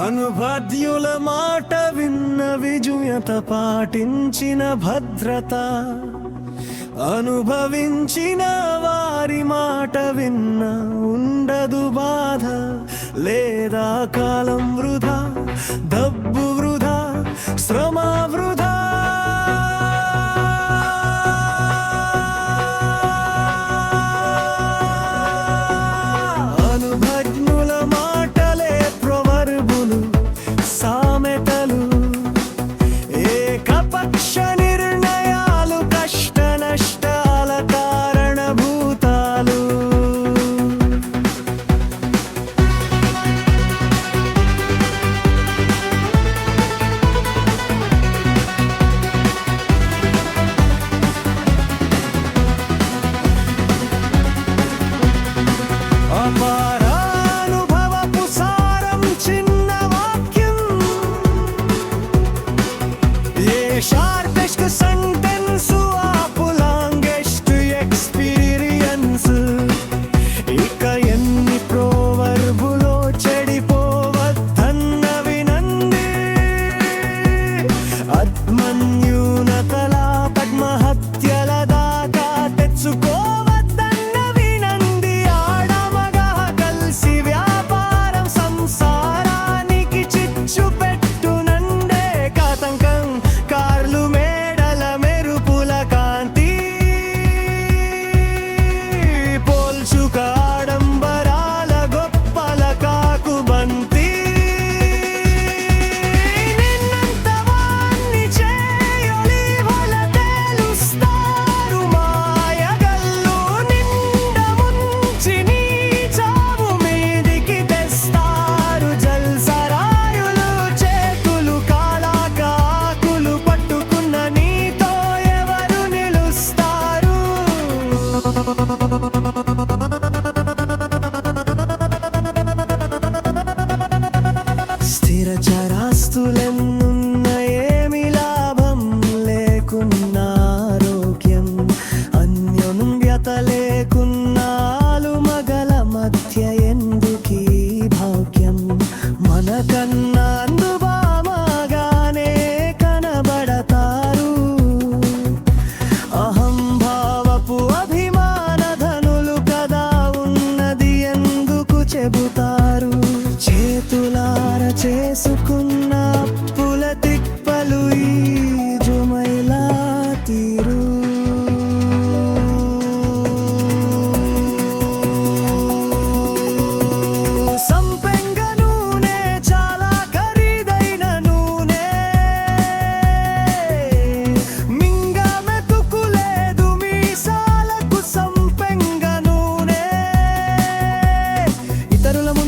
అనుభద్యుల మాట విన్న విజుయత పాటించిన భద్రత. అనుభవించిన వారి మాట విన్న ఉండదు బాధ. లేదా కాలం వృధా. అపారానుభవపు సారం చిన్న వాక్యం. ఏ షార్పెస్ట్ సై చేతులార చేసు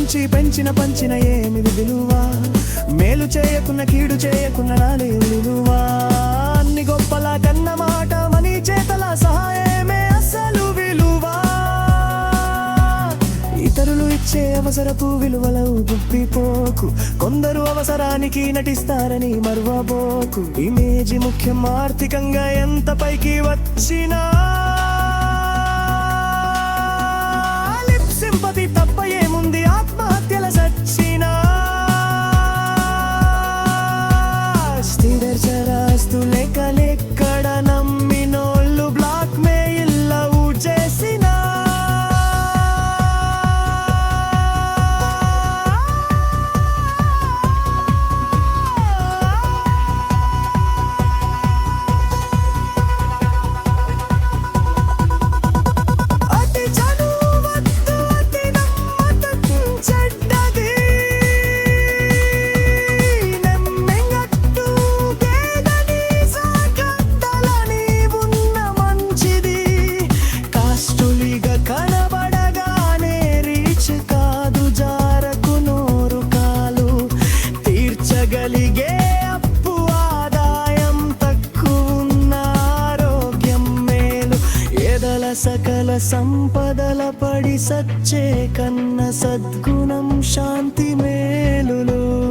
పెంచి పెంచిన పంచిన ఏమిది విలువ? మేలు చేయకున్న కీడు చేయకున్న నాని విలువ. అన్ని గొప్పలా కన్న మాట మనీ చేతల సహాయమే అసలు విలువ. ఇతరులు ఇచ్చే అవసరపు విలువలు గుప్పిపోకు. కొందరు అవసరానికి నటిస్తారని మర్వబోకు. ఇమేజ్ ముఖ్యం ఆర్థికంగా ఎంత పైకి వచ్చినా సకల సంపదల పడి సచ్చే కన్న సద్గుణం శాంతి మేలులో.